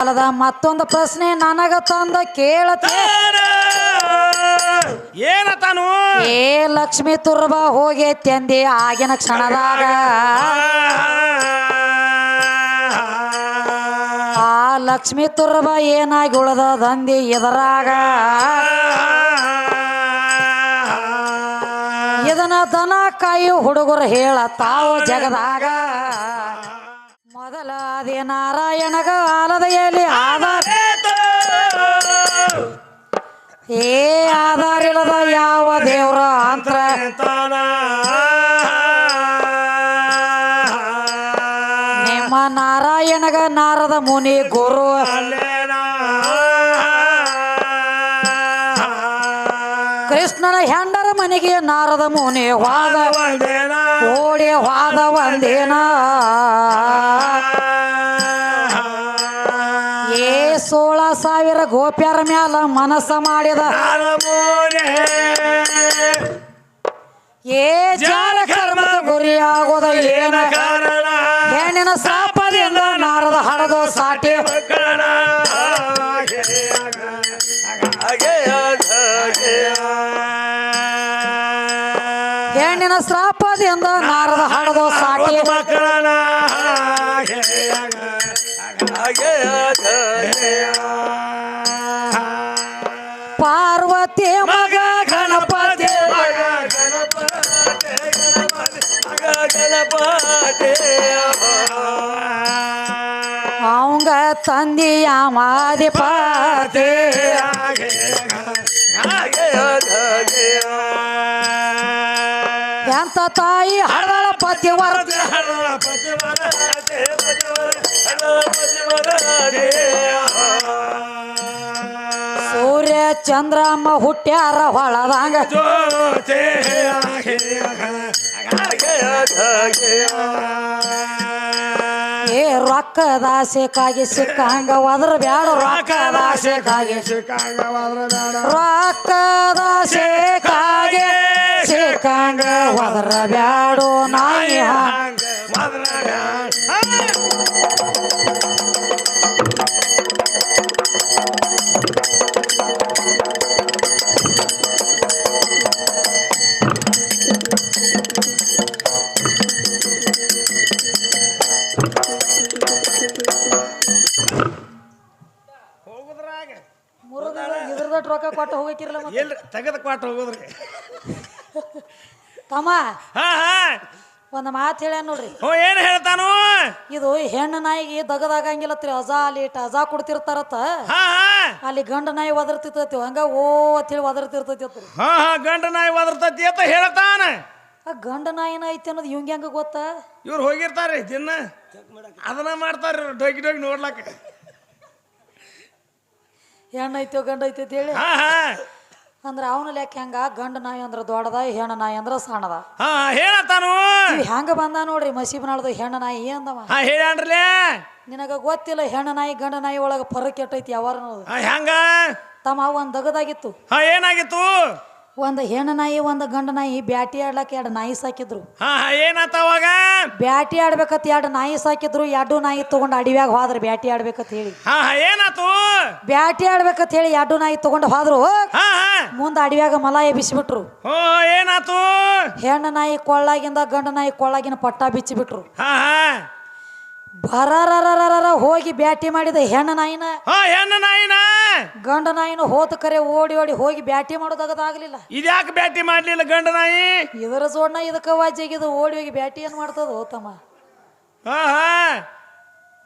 ಅಲ್ಲದ ಮತ್ತೊಂದು ಪ್ರಶ್ನೆ ನನಗ ತಂದ ಕೇಳತೆ ಏನತಾನು ಏ ಲಕ್ಷ್ಮಿ ತುರ್ಬ ಹೋಗೈತೆಂದಿ ಆಗಿನ ಕ್ಷಣದಾಗ. ಆ ಲಕ್ಷ್ಮಿ ತುರ್ಬ ಏನಾಗಿ ಉಳದಂದಿ ಇದರಾಗ ಇದನ್ನ ದನ ಕಾಯಿ ಹುಡುಗರು ಹೇಳ ತಾವು ಜಗದಾಗ. ಅದೇ ನಾರಾಯಣಗ ಆಲದ ಎಲೆ ಆಧಾರ. ಏ ಆಧಾರ ಇಲ್ಲದ ಯಾವ ದೇವ್ರ ಅಂತ್ರ? ನಿಮ್ಮ ನಾರಾಯಣಗ ನಾರದ ಮುನಿ ಗುರು. ಕೃಷ್ಣನ ಹೆಂಡರ ಮನೆಗೆ ನಾರದ ಮುನಿ ವಾದ ಓಡಿ ವಾದ ಒಂದೇನ ಸಾವಿರ ಗೋಪ್ಯರ ಮ್ಯಾಲ ಮನಸ್ಸ ಮಾಡಿದ ಏ ಜಾರ ಕರ್ಮದ ಗುರಿಯಾಗೋದ ಏನ ಹೆಣ್ಣಿನ ಸಾಪದಿಂದ ನಾರದ ಹಡದು ಸಾಟಿ. ಹೆಣ್ಣಿನ ಶ್ರಾಪದಿಂದ ನಾರದ ಹಡದು ಸಾಟಿ. ಪಾರ್ವತಿ ಅವಂಗ ತಂದಿಯ ಮಾದಿಪಾತಿ ಎಂತ ತಾಯಿ ಹಡದಳ ಪತಿ ವರ್ಗ ಸೂರ್ಯ ಚಂದ್ರಮ್ಮ ಹುಟ್ಟ್ಯಾರ ಹೊಳದಂಗ. ಏ ರೊಕ್ಕದ ಆಸೆಕಾಗಿ ಸಿಕ್ಕಂಗ ಒದ್ರ ಬ್ಯಾಡ ರೊಕ್ಕದ ಬ್ಯಾಡ. ರೊಕ್ಕದ ಆಸೆಕಾಗಿ ಸಿಕ್ಕಂಗ ಒದ್ರ ಬ್ಯಾಡೋ ನಾಯಿ ಹಂಗ. ಹೋಗುದ್ರಾಗ ಎಲ್ರಿ ತೆಗೆದ ಕ್ವಾಟ್ ಹೋಗೋದ್ರಿ. ತಮ್ಮ ಹಾ ಹಾ. ಒಂದು ಮಾತು ಹೇಳ್ಯಾನ ನೋಡ್ರಿ. ಹ್ಞೂ ಏನು ಹೇಳ್ತಾನು? ಇದು ಹೆಣ್ಣು ನಾಯಿಗೆ ದಗದಾಗಂಗಿಲ್ಲತ್ರಿ ಅಜಾ ಅಲ್ಲಿ ಇಟ್ಟು ಅಜಾ ಕೊಡ್ತಿರ್ತಾರತ್ತ. ಹಾ ಹಾ. ಅಲ್ಲಿ ಗಂಡ ನಾಯಿ ಒದರ್ತಿರ್ತೈತಿ ಹಂಗ ಓ ಅಂತೇಳಿ ಒದರ್ತಿರ್ತೈತಿ ಅತ್ರಿ. ಹಾ ಹಾ ಗಂಡ ನಾಯಿ ಒದರ್ತೈತಿ ಅಂತ ಹೇಳ್ತಾನ. ಆ ಗಂಡ ನಾಯಿನ ಐತಿ ಅನ್ನೋದು ಇವಂಗ ಹೆಂಗ ಗೊತ್ತಾ? ಇವ್ರು ಹೋಗಿರ್ತಾರೆ ದಿನ. ಅದನ್ನ ಮಾಡ್ತಾರೆ ಡೊಗಿ ಡೊಗಿ ನೋಡ್ಲಾಕ. ಹೆಣ್ಣು ಐತೋ ಗಂಡ ಐತಿ ಅಂತ ಹೇಳಿ. ಹಾ ಹಾ. ಅಂದ್ರೆ ಅವನು ಲೆಕ್ಕ ಹೆಂಗ? ಗಂಡ ನಾಯಿ ಅಂದ್ರೆ ದೊಡ್ಡದ ಹೆಣ್ಣ ನಾಯಿ ಅಂದ್ರ ಸಣ್ಣದ. ಹಾ ಹೇಳತ್ತಾನು. ಇವ್ ಹೆಂಗ ಬಂದ ನೋಡ್ರಿ ಮಸೀಬ್ನಾಳ್ದು ಹೆಣ್ಣ ನಾಯಿ ಅಂದವ. ಹಾ ನಿನಗ ಗೊತ್ತಿಲ್ಲ ಹೆಣ್ಣ ನಾಯಿ ಗಂಡ ನಾಯಿ ಒಳಗ ಫರಕ್ ಕೆಟ್ಟೈತಿ ಹಾ ಹೆಂಗ? ತಮ್ಮ ಒಂದ್ ದಗದಾಗಿತ್ತು. ಹಾ ಏನಾಗಿತ್ತು? ಒಂದ್ ಹೆಣ್ಣು ನಾಯಿ ಒಂದು ಗಂಡು ನಾಯಿ ಬ್ಯಾಟಿ ಆಡ್ಲಕ್ಕ ಎರಡು ನಾಯಿ ಸಾಕಿದ್ರು. ಹಾ ಹಾ ಅವಾಗ? ಬ್ಯಾಟಿ ಆಡ್ಬೇಕತ್ ಎರಡು ನಾಯಿ ಸಾಕಿದ್ರು ಎರಡು ನಾಯಿ ತಗೊಂಡು ಅಡಿವ್ಯಾಗ ಹೋದ್ರು ಬ್ಯಾಟಿ ಆಡ್ಬೇಕತ್ ಹೇಳಿ. ಹಾ ಏನಾತು? ಬ್ಯಾಟಿ ಆಡ್ಬೇಕತ್ ಹೇಳಿ ಎರಡು ನಾಯಿ ತಗೊಂಡು ಹೋದ್ರು. ಹಾ ಹಾ. ಮುಂದೆ ಅಡಿವ್ಯಾಗ ಮಲ ಎಬ್ಬಿಸಿಬಿಟ್ರು ಹೋ ಏನಾತು? ಹೆಣ್ಣು ನಾಯಿ ಕೊಳ್ಳಾಗಿಂದ ಗಂಡು ನಾಯಿ ಕೊಳ್ಳಾಗಿನ ಪಟ್ಟ ಬಿಚ್ಚಿಬಿಟ್ರು. ಹಾ. ಬರರರರರ ಹೋಗಿ ಬ್ಯಾಟಿ ಮಾಡಿದ ಹೆಣ್ಣ ನಾಯಿನ ಹಾ ಹೆಣ್ಣು ನಾಯಿನ. ಗಂಡ ನಾಯಿನ ಹೋತ ಕರೆ ಓಡಿ ಓಡಿ ಹೋಗಿ ಬ್ಯಾಟಿ ಮಾಡೋದಾಗದಾಗ್ಲಿಲ್ಲ. ಇದ್ಯಾಕೆ ಬ್ಯಾಟಿ ಮಾಡ್ಲಿಲ್ಲ ಗಂಡ ನಾಯಿ? ಇದರ ಜೋಡ್ನ ಇದಕ್ಕ ವಾಜಿಗಿದು ಓಡಿ ಹೋಗಿ ಬ್ಯಾಟಿ ಏನ್ ಮಾಡ್ತದ ಹೋತಮ್ಮ? ಹಾ ಹಾ.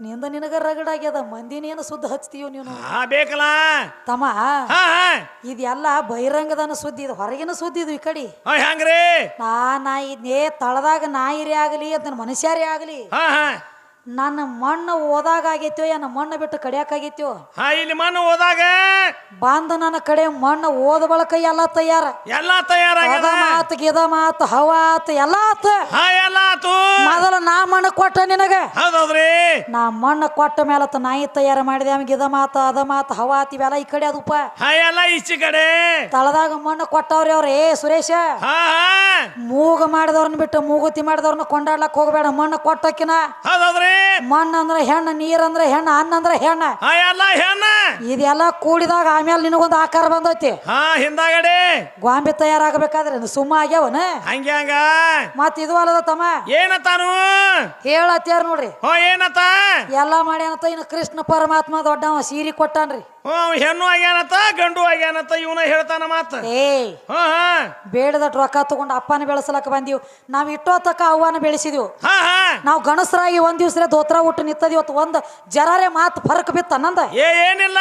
ನಿಂದ ನಿನಗ ರಗಡಾಗ್ಯದ ಮಂದಿನೇನು ಸುದ್ದಿ ಹಚ್ತೀವ ನೀನು? ಹಾ ಬೇಕಲ್ಲ. ತಮ್ಮ ಹಾ ಹಾ. ಇದೆಲ್ಲ ಬಹಿರಂಗದನ ಸುದ್ದಿ ಇದು ಹೊರಗಿನ ಸುದ್ದಿ ಇದು ಈ ಕಡೆ. ಹಾ ಹೆಂಗ್ರಿ? ನಾ ನಾಯಿ ನೇ ತಳದಾಗ ನಾಯಿರೇ ಆಗಲಿ ಅದನ್ನ ಮನುಷ್ಯರೇ ಆಗಲಿ. ಹಾ ಹಾ. ನನ್ನ ಮಣ್ಣು ಓದಾಗ ಆಗೈತೋ ಏನ ಮಣ್ಣು ಬಿಟ್ಟು ಕಡಿಯಾಕಾಗೈತೋ? ಹಾ ಇಲ್ಲಿ ಮಣ್ಣು ಹೋದಾಗ ಬಂದ ನನ್ನ ಕಡೆ ಮಣ್ಣು ಓದ ಬಳಕ ಎಲ್ಲ ತಯಾರ. ಎಲ್ಲಾ ಅದ ತಯಾರಾಗ್ಯದ ಮಾತ್ ಗಿದ ಮಾತ್ ಹವಾ ಆತು ಎಲ್ಲ ಆತ ಹಾ ಎಲ್ಲ ಆತು ಮೊದಲ ನಾ ಮಣ್ಣು ಕೊಟ್ಟ ನಿನಗ. ಹೌದೌದ್ರಿ? ನಾ ಮಣ್ಣು ಕೊಟ್ಟ ಮೇಲತ್ತ ನಾಯಿ ತಯಾರು ಮಾಡಿದೆ. ಅವ್ ಗಿದ ಮಾತ ಅದ ಮಾತು ಹವಾ ಆತ ಇವೆಲ್ಲ ಈ ಕಡೆ ಅದಪ್ಪ ಹಾ ಎಲ್ಲ ಈಚೆ ಕಡೆ. ತಳದಾಗ ಮಣ್ಣು ಕೊಟ್ಟವ್ರಿ ಅವ್ರ. ಏ ಸುರೇಶ. ಹಾ ಮೂಗ ಮಾಡಿದವ್ರನ್ನ ಬಿಟ್ಟು ಮೂಗುತಿ ಮಾಡಿದವ್ರನ್ನ ಕೊಂಡಾಡ್ಲಕ್ ಹೋಗ್ಬೇಡ. ಮಣ್ಣು ಕೊಟ್ಟಕ್ಕಿನ ಹೌದೌದ್ರಿ? ಮಣ್ಣು ಅಂದ್ರೆ ನೀರ್ ಅಂದ್ರ ಹೆಣ್ಣ ಅನ್ನ ಅಂದ್ರೆ ಹೆಣ್ಣ. ಹಾ ಎಲ್ಲ ಹೆಣ್ಣ. ಇದೆಲ್ಲ ಕೂಡಿದಾಗ ಆಮೇಲೆ ನಿನಗೊಂದು ಆಕಾರ ಬಂದೈತಿ. ಹಾ ಹಿಂದಾಗಡೆ. ಗ್ವಾಂಬೆ ತಯಾರಾಗಬೇಕಾದ್ರೆ ಸುಮ್ಮ ಆಗ್ಯಾವನ? ಹಂಗೆ ಹಂಗ. ಮತ್ ಇದು ಅಲ್ಲದ ತಮ್ಮ. ಏನತಾನು ಹೇಳತ್ತಾರ ನೋಡ್ರಿ. ಹೋ ಏನತ್ತ? ಎಲ್ಲ ಮಾಡ್ಯಾನತ್ತ ಇನ್ನು ಕೃಷ್ಣ ಪರಮಾತ್ಮ ದೊಡ್ಡವ ಸೀರಿ ಕೊಟ್ಟಾನ್ರಿ. ಹೆಣ್ಣು ಆಗ್ಯಾನತ್ತ ಗಂಡು ಆಗ್ಯಾನತ ಇವನ ಹೇಳ್ತಾನ ಮಾತ. ಏ ಹಾ ಹಾ. ಬೇಡದಟ್ ರೊಕ್ಕ ತಗೊಂಡು ಅಪ್ಪನ ಬೆಳೆಸಲಕ್ಕ ಬಂದೀವಿ. ನಾವು ಇಟ್ಟೋತಕ್ಕ ಅವ್ವನ ಬೆಳೆಸಿದೀವಿ. ಹಾ ಹಾ. ನಾವು ಗಣಸರಾಗಿ ಒಂದ್ ದಿವ್ಸ ದೋತ್ರ ಹುಟ್ಟು ನಿತ್ತದ ಇವತ್ತು ಒಂದು ಜರಾರೆ ಮಾತು ಫರಕ್ ಬಿತ್ತ ನಂದ. ಏ ಏನಿಲ್ಲ.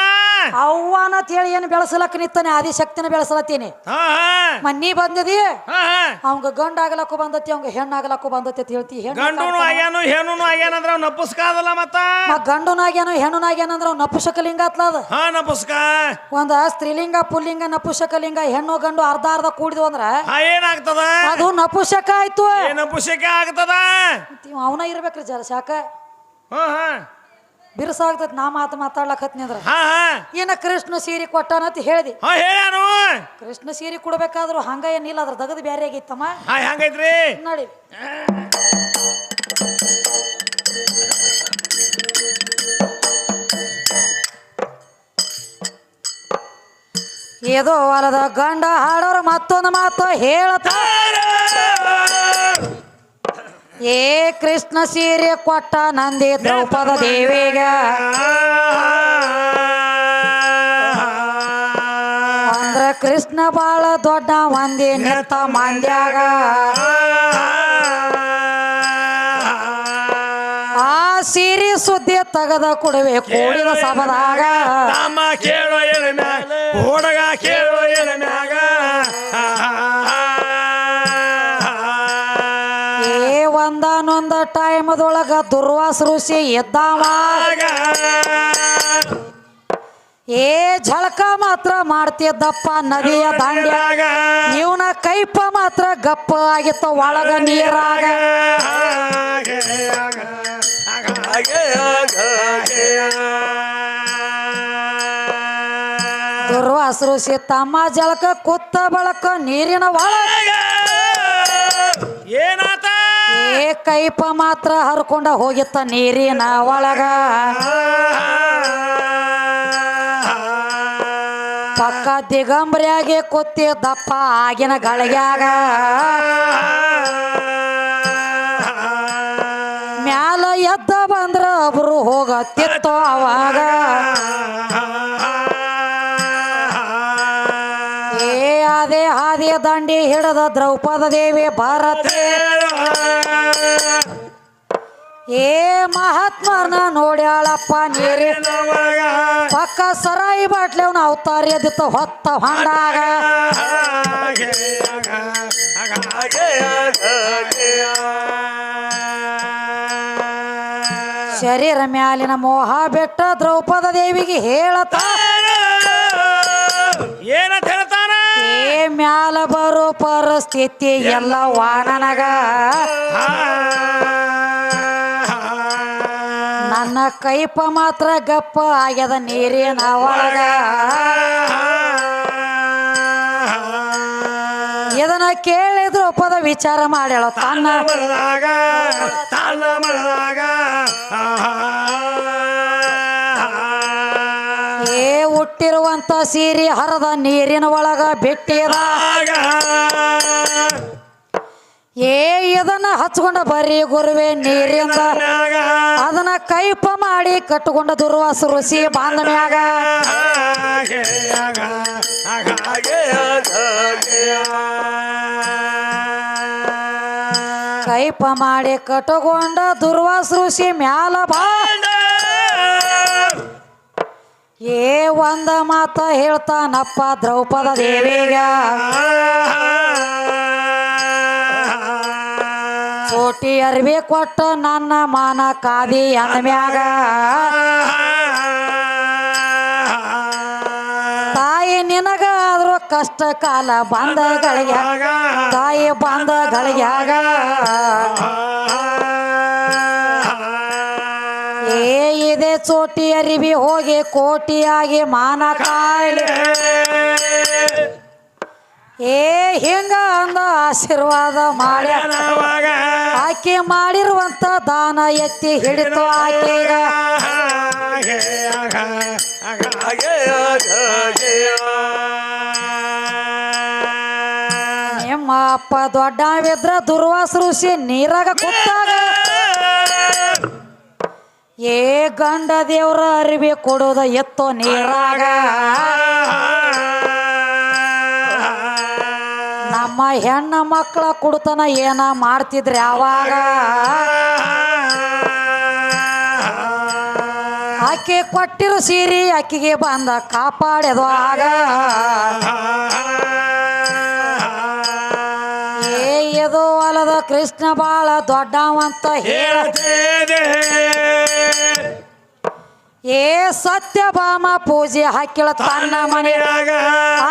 ಅವ್ವನ ಹೇಳಿ ಏನು ಬೆಳೆಸಲಕ್ಕ ನಿತ್ತಾನೆ ಆದಿಶಕ್ತಿನ ಬೆಳೆಸಲತ್ತೀನಿ. ಹಾ ಹಾ. ಮನ್ನಿ ಬಂದದಿ? ಹಾ ಹಾ. ಅವಂಗ ಗಂಡ ಆಗ್ಲಕ್ಕೂ ಬಂದತಿ ಅವಂಗ ಹೆಣ್ಣು ಆಗ್ಲಕ್ಕೂ ಬಂದತಿ ಅಂತ ಹೇಳ್ತಿ. ಹೆಣ್ಣು ಗಂಡುನು ಆಗ್ಯಾನು ಹೆಣ್ಣುನು ಆಗ್ಯಾನಂದ್ರ ಅವ್ ನಪುಸ್ಕಾದಲ್ಲ ಮತ್ತ? ಗಂಡುನಾಗ್ಯಾನು ಹೆಣ್ಣುನಾಗ್ಯಾನಂದ್ರ ಅವ್ ನಪುಷಕಲಿಂಗ ಅತ್ಲದ ಹಾ ನಪುಸ್ಕ ಒಂದ ಸ್ತ್ರೀಲಿಂಗ ಪುಲ್ಲಿಂಗ ನಪುಷಕಲಿಂಗ ಹೆಣ್ಣು ಗಂಡು ಅರ್ಧ ಅರ್ಧ ಕೂಡಿದ್ವು ಅಂದ್ರ ಏನಾಗ್ತದ? ಅದು ನಪುಷಕ ಆಯ್ತು. ಏ ನಪುಸಕ ಆಗ್ತದ? ಅವನ ಇರ್ಬೇಕ್ರಿ ಜರ ಶಾಕ ಹಾ ನಾ ಮಾತು ಮಾತಾಡ್ಲಕತ್ನಿ ಅಂದ್ರ. ಹಾ ಹಾ. ಏನ ಕೃಷ್ಣ ಸೀರೆ ಕೊಟ್ಟಾನಂತ ಹೇಳ್ದಿ? ಹಾ ಹೇಳ್ಯಾನು. ಕೃಷ್ಣ ಸೀರೆ ಕೊಡ್ಬೇಕಾದ್ರು ಹಂಗ ಏನಿಲ್ಲ ಅದ್ರ ದಗದ್ ಬ್ಯಾರೆ ಆಗಿತ್ತಮ್ಮ ಹಾ ಹೆಂಗೈತ್ರಿ? ನೋಡಿ. ಏದೋ ಹೊಲದ ಗಂಡ ಹಾಡೋರು ಮತ್ತೊಂದು ಮಾತು ಹೇಳತ ಏ ಕೃಷ್ಣ ಸೀರೆ ಕೊಟ್ಟ ನಂದಿ ದ್ರೌಪದ ದೇವಿಗ. ಅಂದ್ರ ಕೃಷ್ಣ ಬಾಳ ದೊಡ್ಡ ಮಂದಿ ನಿಂತ ಮಂದ್ಯಾಗ. ಆ ಸೀರೆ ಸುದ್ದಿ ತಗದ ಕೊಡುವೆ ಕೂಡಿದ ಸಭದಾಗ. ಕೇಳೋ ಹುಡುಗ ಕೇಳೋ ಏನ ಮ್ಯಾಗ. ಏ ಒಂದಾನೊಂದ ಟೈಮದೊಳಗ ದುರ್ವಾಸ ಋಷಿ ಎದ್ದಾವ. ಏ ಝಳಕ ಮಾತ್ರ ಮಾಡ್ತಿದ್ದಪ್ಪ ನದಿಯ ದಾಂಡ್ಯಾಗ ಇವನ ಕೈಪ ಮಾತ್ರ ಗಪ್ಪ ಆಗಿತ್ತ ಒಳಗ ನೀರಾಗ. ದುರ್ವಾಸ ಋಷಿ ಸೀತಮ್ಮ ಜಳಕ ಕುತ್ತ ಬಳಕ ನೀರಿನ ಒಳ ಏನಾತ? ಏ ಕೈಪ ಮಾತ್ರ ಹರ್ಕೊಂಡ ಹೋಗಿತ್ತ ನೀರಿನ ಒಳಗ. ಪಕ್ಕ ದಿಗಂಬರಿಯಾಗಿ ದಪ್ಪ ಆಗಿನ ಗಳಿಗ್ಯಾಗ. ಮ್ಯಾಲ ಎದ್ದ ಬಂದ್ರ ಒಬ್ರು ಹೋಗತ್ತಿತ್ತು ಅವಾಗ. ಹಾದಿಯ ದಾಂಡಿ ಹಿಡದ ದ್ರೌಪದ ದೇವಿ ಭಾರತ. ಏ ಮಹಾತ್ಮನ ನೋಡ್ಯಾಳಪ್ಪ ನೀರಿ. ಪಕ್ಕ ಸರಾಯಿ ಬಾಟ್ಲಿ ಅವನ ಅವತಾರ ಎದ್ದಿತ್ತು ಹೊತ್ತ ಹೊಂಡಾಗ. ಶರೀರ ಮ್ಯಾಲಿನ ಮೋಹ ಬೆಟ್ಟ ದ್ರೌಪದ ದೇವಿಗೆ ಹೇಳತ್ತ ಏನಂತ ಮ್ಯಾಲ ಬರೋ ಪರಿಸ್ಥಿತಿ ಎಲ್ಲ ವಾಣನಗ ನನ್ನ ಕೈಪ ಮಾತ್ರ ಗಪ್ಪ ಆಗ್ಯದ ನೀರಿನ ಒಳಗ. ಇದನ್ನ ಕೇಳಿದ್ರು ಒಪ್ಪದ ವಿಚಾರ ಮಾಡ್ಯಾಳ ತನ್ನ. ಮರದಾಗ ಮರದಾಗ ಸೀರೆ ಹರದ ನೀರಿನ ಒಳಗ ಬಿಟ್ಟಿದ ಏ, ಇದನ್ನ ಹಚ್ಕೊಂಡ ಬರೀ ಗುರುವೆ ನೀರಿಂದ. ಅದನ್ನ ಕೈಪ ಮಾಡಿ ಕಟ್ಟುಕೊಂಡ ದುರ್ವಾಸ ಋಷಿ ಬಾಂಧವ್ಯಾಗ ಕೈಪ ಮಾಡಿ ಕಟ್ಟುಕೊಂಡ ದುರ್ವಾಸ ಋಷಿ ಮ್ಯಾಲ ಬಾ. ಏ ಒಂದ ಮಾತ ಹೇಳ್ತಾನಪ್ಪ ದ್ರೌಪದ ದೇವಿಗ. ಕೋಟಿ ಅರ್ವಿ ಕೊಟ್ಟ ನನ್ನ ಮಾನ ಕಾದಿ ಅನ್ಮ್ಯಾಗ ತಾಯಿ ನಿನಗ ಆದ್ರೂ ಕಷ್ಟ ಕಾಲ ಬಂದ ಗಳಿಗ ತಾಯಿ ಬಂದ ಗಳಿಗ್ಯಾಗ ಚೋಟಿ ಅರಿವಿ ಹೋಗಿ ಕೋಟಿಯಾಗಿ ಮಾನ ಕಾಯಿಲೆ. ಏ ಹಿಂಗ ಅಂದ ಆಶೀರ್ವಾದ ಮಾಡ್ಯ ನಾವಾಗ ಆಕೆ ಮಾಡಿರುವಂತ ದಾನ ಎತ್ತಿ ಹಿಡಿತು ಆಕೆಗ. ನಿಮ್ಮ ಅಪ್ಪ ದೊಡ್ಡವಿದ್ರ ದುರ್ವಾಸ ಋಷಿ ನೀರಾಗ ಕೂತಾಗ ಏ ಗಂಡ ದೇವ್ರ ಅರಿವಿ ಕೊಡೋದ ಎತ್ತೋ ನೀರಾಗ. ನಮ್ಮ ಹೆಣ್ಣ ಮಕ್ಕಳ ಕುಡ್ತನ ಏನ ಮಾಡ್ತಿದ್ರಿ ಅವಾಗ? ಆಕೆ ಕೊಟ್ಟಿರೋ ಸೀರೆ ಅಕ್ಕಿಗೆ ಬಂದ ಕಾಪಾಡ್ಯದು ಆಗ? ಕೃಷ್ಣ ಬಾಳ ದೊಡ್ಡವಂತ ಹೇಳ ಏ ಸತ್ಯಭಾಮ ಪೂಜೆ ಹಾಕಿಳ ತನ್ನ ಮನೆ.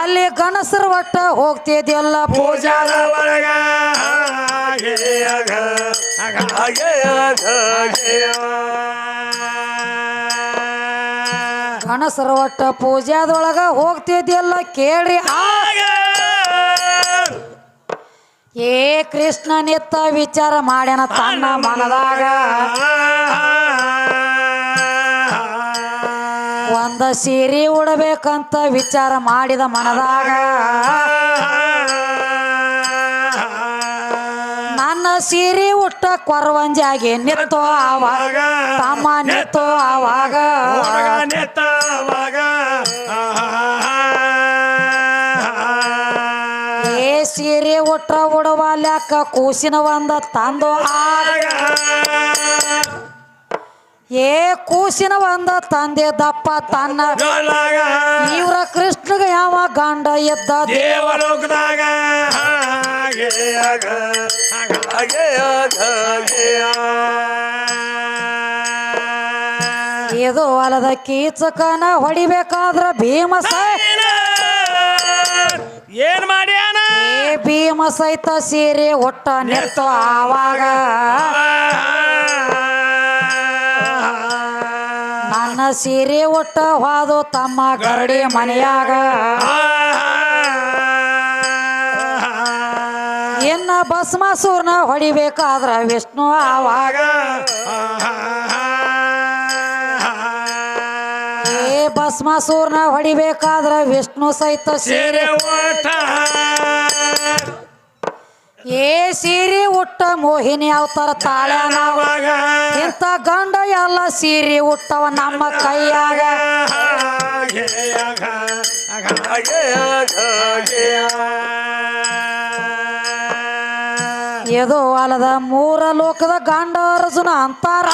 ಅಲ್ಲಿ ಗಣಸರ ಒಟ್ಟ ಹೋಗ್ತಿದ್ಯಲ್ಲ ಪೂಜಾ. ಗಣಸರ ಒಟ್ಟ ಪೂಜಾದೊಳಗ ಹೋಗ್ತಿದ್ಯಲ್ಲ ಕೇಳ್ರಿ. ಆ ಏ ಕೃಷ್ಣ ನಿತ್ತ ವಿಚಾರ ಮಾಡ್ಯಾನ ತನ್ನ ಮನದಾಗ. ಒಂದ ಸೀರೆ ಉಡಬೇಕಂತ ವಿಚಾರ ಮಾಡಿದ ಮನದಾಗ. ನನ್ನ ಸೀರೆ ಉಟ್ಟ ಕೊರವಂಜಾಗಿ ನಿತ್ತೋ ಆವಾಗ ತಮ್ಮ ನಿತ್ತೋ ಆವಾಗ. ಸೀರೆ ಒಟ್ರ ಒಡವಾಲ್ಯಾಕ ಕೂಸಿನ ಒಂದ ತಂದು ಆಗ ಏ ಕೂಸಿನ ಒಂದ ತಂದೆ ದಪ್ಪ ತನ್ನ. ಇವ್ರ ಕೃಷ್ಣಗ ಯಾವ ಗಂಡ ಎದ್ದ ದೇವಲೋಕದಾಗ. ಇದು ಹೊಲದ ಕೀಚಕನ ಹೊಡಿಬೇಕಾದ್ರ ಭೀಮಸ. ಏನ್ ಮಾಡಿ? ಭೀಮ ಸಹಿತ ಸೀರೆ ಒಟ್ಟ ನೆತ್ತು ಆವಾಗ ನನ್ನ ಸೀರೆ ಒಟ್ಟ ಹಾದು ತಮ್ಮ ಗರಡಿ ಮನೆಯಾಗ. ಇನ್ನ ಭಸ್ಮಾಸೂರ್ನ ಹೊಡಿಬೇಕಾದ್ರ ವಿಷ್ಣು ಆವಾಗ. ಏ ಭಸ್ಮಾಸೂರ್ನ ಹೊಡಿಬೇಕಾದ್ರ ವಿಷ್ಣು ಸಹಿತ ಸೀರೆ ಓಟ ಏ ಸೀರೆ ಉಟ್ಟ ಮೋಹಿನಿ ಅವತಾರ ನಾವಾಗ ಇಂಥ ಗಂಡ ಎಲ್ಲ ಸೀರೆ ಉಟ್ಟವ ನಮ್ಮ ಕೈಯಾಗ. ಇದು ಅಲ್ಲದ ಮೂರ ಲೋಕದ ಗಂಡ ಅರ್ಜುನ ಅಂತಾರ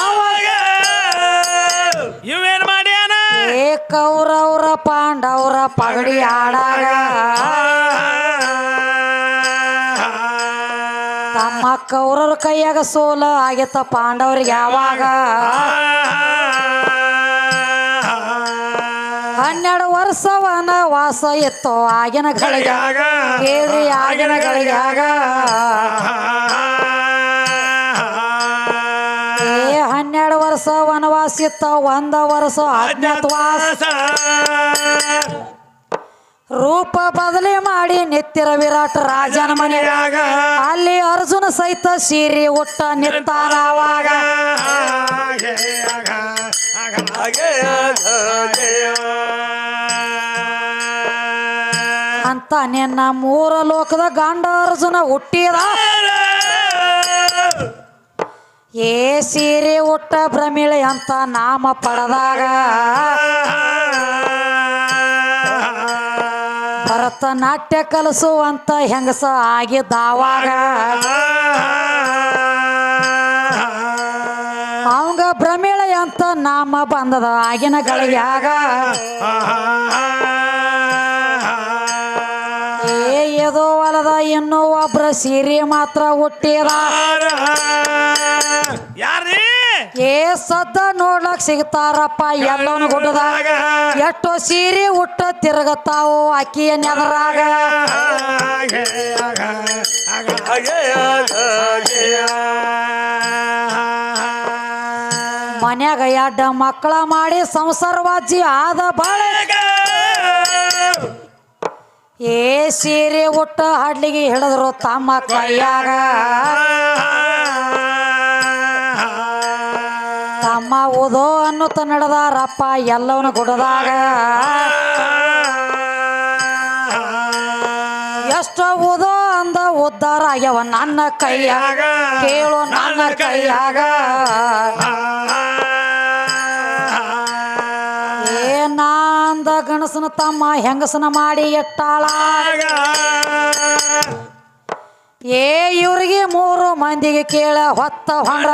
ಇವೇನ್ ಮಾಡ್ಯಾನ? ಏ ಕೌರವ್ರ ಪಾಂಡವ್ರ ಪಗಡಿ ಆಡಾಗ. ತಮ್ಮ ಕೌರವ್ರ ಕೈಯಾಗ ಸೋಲ ಆಗೇತ ಪಾಂಡವ್ರಿಗೆ ಯಾವಾಗ? ಹನ್ನೆರಡು ವರ್ಷ ವನವಾಸ ಇತ್ತು ಆಗಿನ ಗಳಿಗಾಗ ಕೇಳ್ರಿ ಆಗಿನ ಗಳಿಗಾಗ ಏ ಹನ್ನೆರಡು ವರ್ಷ ವನವಾಸ ಇತ್ತ ಒಂದ ವರ್ಷ ಅಜ್ಞಾತವಾಸ ರೂಪ ಬದಲಿ ಮಾಡಿ ನಿತ್ತಿರ ವಿರಾಟ್ ರಾಜನ ಮನೆಯಾಗ. ಅಲ್ಲಿ ಅರ್ಜುನ ಸಹಿತ ಸೀರೆ ಉಟ್ಟ ನಿತ್ತಾನವಾಗ ಅಂತ ನಿನ್ನ ಮೂರ ಲೋಕದ ಗಂಡ ಅರ್ಜುನ ಹುಟ್ಟಿದ. ಏ ಸೀರೆ ಉಟ್ಟ ಭ್ರಮಿಳೆ ಅಂತ ನಾಮ ಪಡೆದಾಗ. ಭರತನಾಟ್ಯ ಕಲಿಸುವಂತ ಹೆಂಗಸ ಆಗಿದ್ದಾವಾಗ ಅವಂಗ ಭ್ರಮೇಳ ಅಂತ ನಾಮ ಬಂದದ ಆಗಿನ ಗಳಿಗಾಗ ಏ, ಎದೋ ಹೊಲದ ಇನ್ನೂ ಒಬ್ರ ಸೀರೆ ಮಾತ್ರ ಹುಟ್ಟಿದ ಏ ಸದ್ದ ನೋಡ್ಲಕ್ ಸಿಗ್ತಾರಪ್ಪ ಎಲ್ಲವನು ಗುಡ್ಡದಾಗ. ಎಷ್ಟೋ ಸೀರೆ ಉಟ್ಟ ತಿರುಗತಾವು ಅಕ್ಕಿಯ ನೆದರಾಗ ಮನ್ಯಾಗ ಎಡ್ಡ ಮಕ್ಕಳ ಮಾಡಿ ಸಂಸಾರವಾಜಿ ಆದ ಬಾಳ. ಏ ಸೀರೆ ಉಟ್ಟ ಹಡ್ಲಿಗೆ ಹಿಡಿದ್ರು ತಮ್ಮ ಕೈಯಾಗ. ಓದೋ ಅನ್ನುತ್ತ ನಡೆದಾರಪ್ಪ ಎಲ್ಲವನ್ನ ಗುಡದಾಗ ಎಷ್ಟ ಓದೋ ಅಂದ ಉದ್ದಾರ ಆಗ್ಯವ ನನ್ನ ಕೈಯಾಗ. ಕೇಳೋ ನನ್ನ ಕೈಯಾಗ. ಏ ನಾಂದ ಗಣಸನ ತಮ್ಮ ಹೆಂಗಸನ ಮಾಡಿ ಎಟ್ಟಾಳ. ಏ ಇವ್ರಿಗೆ ಮೂರು ಮಂದಿಗೆ ಕೇಳ ಹೊತ್ತ ಹೊಂಡ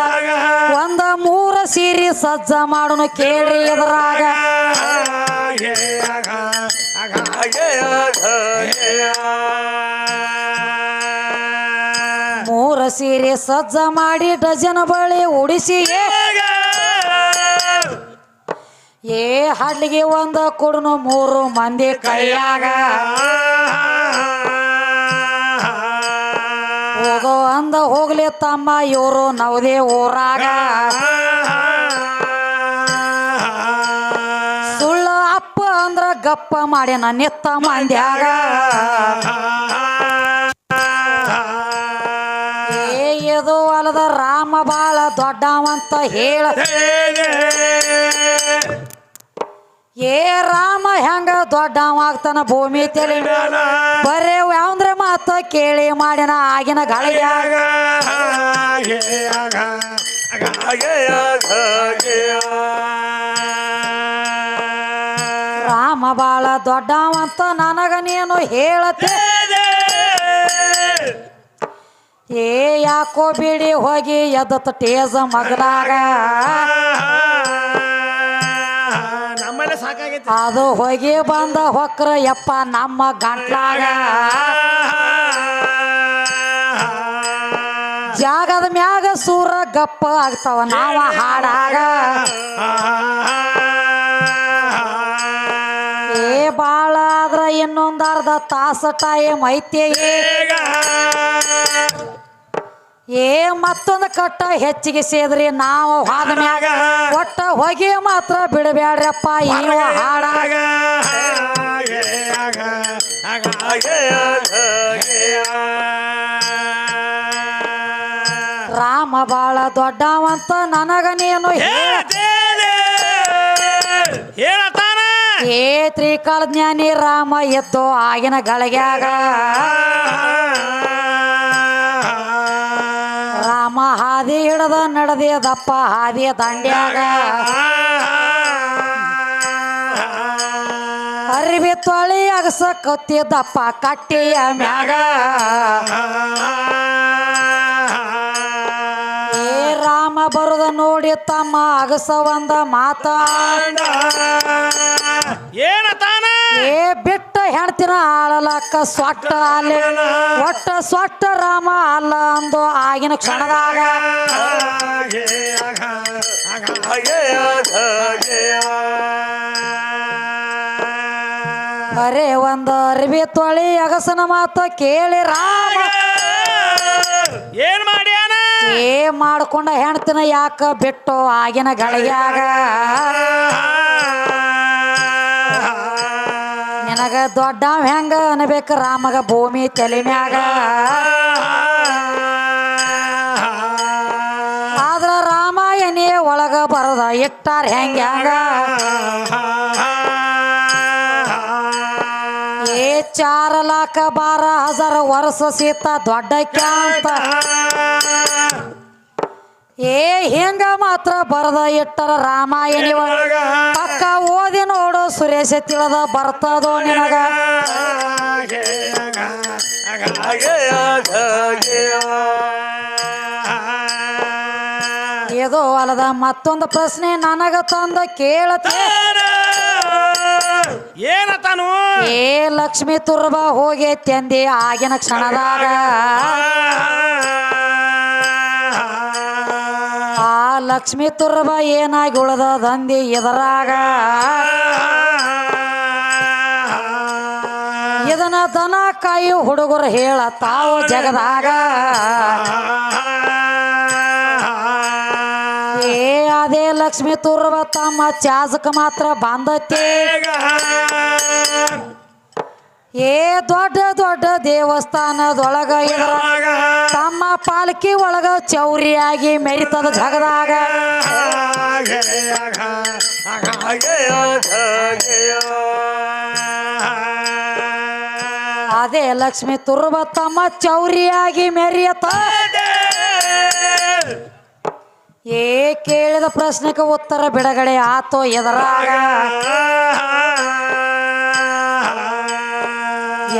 ಒಂದ ಮೂರ ಸೀರಿ ಸಜ್ಜ ಮಾಡು ಕೇಳಿ ಎದುರಾಗ. ಮೂರ ಸೀರೆ ಸಜ್ಜ ಮಾಡಿ ಡಜನ್ ಬಳಿ ಉಡಿಸಿ. ಏ ಏ ಹಡ್ಲಿಗೆ ಒಂದ ಕೊಡನು ಮೂರು ಮಂದಿ ಕೈಯಾಗ. ಹೋಗೋ ಅಂದ ಹೋಗ್ಲಿ ತಮ್ಮ ಇವರು ನವದೇ ಊರಾಗ ಸುಳ್ಳ ಅಪ್ಪ ಅಂದ್ರ ಗಪ್ಪ ಮಾಡಿ ನಿತ್ತ ಮಂದ್ಯಾಗ ಇದು ಅಲ್ಲದ ರಾಮ ಬಾಳ ದೊಡ್ಡವಂತ ಹೇಳ ಏ ರಾಮ ಹೆಂಗ ದೊಡ್ಡವಾಗ್ತಾನ ಭೂಮಿ ತೆಲಿ? ಬರೇ ಯಾವಂದ್ರೆ ಮಾತ ಕೇಳಿ ಮಾಡಿನ ಆಗಿನ ಗಳಿಯಾಗ ರಾಮ ಬಾಳ ದೊಡ್ಡವಂತ ನನಗ ನೀನು ಹೇಳತ್ತೆ ಏ ಯಾಕೋ ಬಿಡಿ ಹೋಗಿ ಎದ್ದತ್ತ ಟೇಜ ಸಾಕಾಗೈತಿ ಅದು ಹೋಗಿ ಬಂದ ಹೊಕ್ರ ಯಪ್ಪ ನಮ್ಮ ಗಂಟ್ಲಾಗ. ಜಾಗದ ಮ್ಯಾಗ ಸೂರ ಗಪ್ಪ ಆಗ್ತಾವ, ನಾವ ಹಾಡಾಗ. ಏ ಬಾಳ ಆದ್ರ ಇನ್ನೊಂದರ್ಧ ಅರ್ಧ ತಾಸ ಟೈಮ್ ಐತಿ. ಏ ಮತ್ತೊಂದು ಕಟ್ಟ ಹೆಚ್ಚಿಗೆ ಸೇದ್ರಿ? ನಾವು ಹಾದ ಮ್ಯಾಗ ಒಟ್ಟ ಹೊಗೆ ಮಾತ್ರ ಬಿಡಬ್ಯಾಡ್ರಪ್ಪ. ಈಗ ಹಾಡಾಗ. ರಾಮ ಬಾಳ ದೊಡ್ಡವಂತ ನನಗ ನೀನು ಏ ತ್ರಿಕಾಲ ಜ್ಞಾನಿ ರಾಮ ಎದ್ದು ಆಗಿನ ಗಳಿಗ್ಯಾಗ. ಹಾದಿ ಹಿಡದ ನಡೆದಿದಪ್ಪ ಹಾದಿಯ ದಂಡ್ಯಾಗ. ಅರಿವಿ ತೊಳಿ ಅಗಸ ಕತ್ತಿದ್ದಪ್ಪ ಕಟ್ಟಿಯ ಮ್ಯಾಗ. ಏ ರಾಮ ಬರುದ ನೋಡಿ ತಮ್ಮ ಅಗಸ ಒಂದ ಮಾತಾಡ ಏನ ತಾನ? ಏ ಬಿಟ್ಟ ಹೆಣ್ತಿನ ಆಳಲಕ್ಕ ಸ್ವಟ್ಟ ಅಲ್ಲಿ. ಒಟ್ಟ ಸ್ವಟ್ಟ ರಾಮ ಅಲ್ಲ ಅಂದು ಆಗಿನ ಕ್ಷಣದಾಗ. ಅರೆ ಒಂದು ಅರಿವಿ ತೊಳಿ ಅಗಸನ ಮಾತು ಕೇಳಿ ರಾಮ. ಏನ್ ಮಾಡ್ಯಾನ? ಏ ಮಾಡ್ಕೊಂಡ ಹೆಣ್ತಿನ ಯಾಕ ಬಿಟ್ಟು ಆಗಿನ ಗಳಿಗ್ಯಾಗ? ನಿನಗ ದೊಡ್ಡವ ಹೆಂಗ ಅನ್ಬೇಕು ರಾಮಗ ಭೂಮಿ ತಲೆ ಮ್ಯಾಗ. ಆದ್ರ ರಾಮಾಯಣಿ ಒಳಗ ಬರದ ಇಟ್ಟಾರ ಹೆಂಗ್ಯಾಗ ಏ ಚಾರ ಲಾಖ ಬಾರ ಹಜಾರ ವರ್ಷ ಸೀತ ದೊಡ್ಡ ಕ್ಯಾಂತ ಏ ಹೆಂಗ ಮಾತ್ರ ಬರದ ಇಟ್ಟರ ರಾಮಾಯಣಿ ಒಳಗ. ಪಕ್ಕ ಸುರೇಶ ತಿಳದ ಬರ್ತದೋ ನಿನಗ. ಏದೋ ಅಲ್ಲದ ಮತ್ತೊಂದು ಪ್ರಶ್ನೆ ನನಗ ತಂದ ಕೇಳತ್ತೆ. ಏನತಾನು ಏ ಲಕ್ಷ್ಮಿ ತುರ್ಬ ತಂದಿ ಆಗಿನ ಕ್ಷಣದಾಗ. ಆ ಲಕ್ಷ್ಮಿ ತುರ್ಬ ಏನಾಗಿ ಉಳದ ದಂದಿ ಎದರಾಗ. ಇದನ್ನ ದನ ಕಾಯಿ ಹುಡುಗರು ಹೇಳ ತಾವು ಜಗದಾಗ. ಏ ಅದೇ ಲಕ್ಷ್ಮಿ ತುರ್ಬ ತಮ್ಮ ಚಾಜಕ ಮಾತ್ರ ಬಂದತಿ. ಏ ದೊಡ್ಡ ದೊಡ್ಡ ದೇವಸ್ಥಾನದೊಳಗ ಇದ್ರ ತಮ್ಮ ಪಾಲಕಿ ಒಳಗ ಚೌರಿಯಾಗಿ ಮೆರಿತದ ಜಗದಾಗ. ಅದೇ ಲಕ್ಷ್ಮಿ ತುರ್ಬ ತಮ್ಮ ಚೌರಿಯಾಗಿ ಮೆರೆಯತ ಏ ಕೇಳಿದ ಪ್ರಶ್ನೆಗೆ ಉತ್ತರ ಬಿಡುಗಡೆ ಆತೋ ಎದರಾಗ.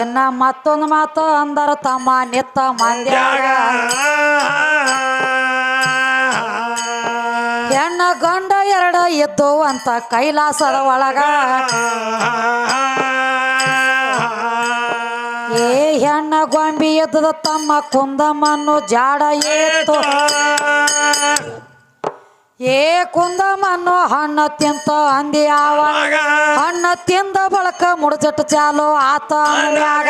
ಎನ್ನ ಮತ್ತೊಂದು ಮಾತು ಅಂದರ ತಮ್ಮ ನಿತ್ತ ಮಂದ್ಯಾಗ. ಹೆಣ್ಣ ಗಂಡ ಎರಡ ಎದ್ದು ಅಂತ ಕೈಲಾಸದ ಒಳಗ. ಹೆಣ್ಣ ಗೊಂಬಿ ಎದ್ದದ ತಮ್ಮ ಕುಂದಮ್ಮನ್ನು ಜಾಡ ಏತು. ಏ ಕುಂದಮ್ಮನ್ನು ಹಣ್ಣ ತಿಂತ ಅಂದಿ ಆವಾಗ ಹಣ್ಣ ತಿಂದ ಬಳಕ ಮುಡಜಟ್ಟು ಚಾಲು ಆತ ಮ್ಯಾಗ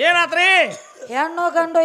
ಏನಾತ್ರಿ? ಹೆಣ್ಣು ಗಂಡು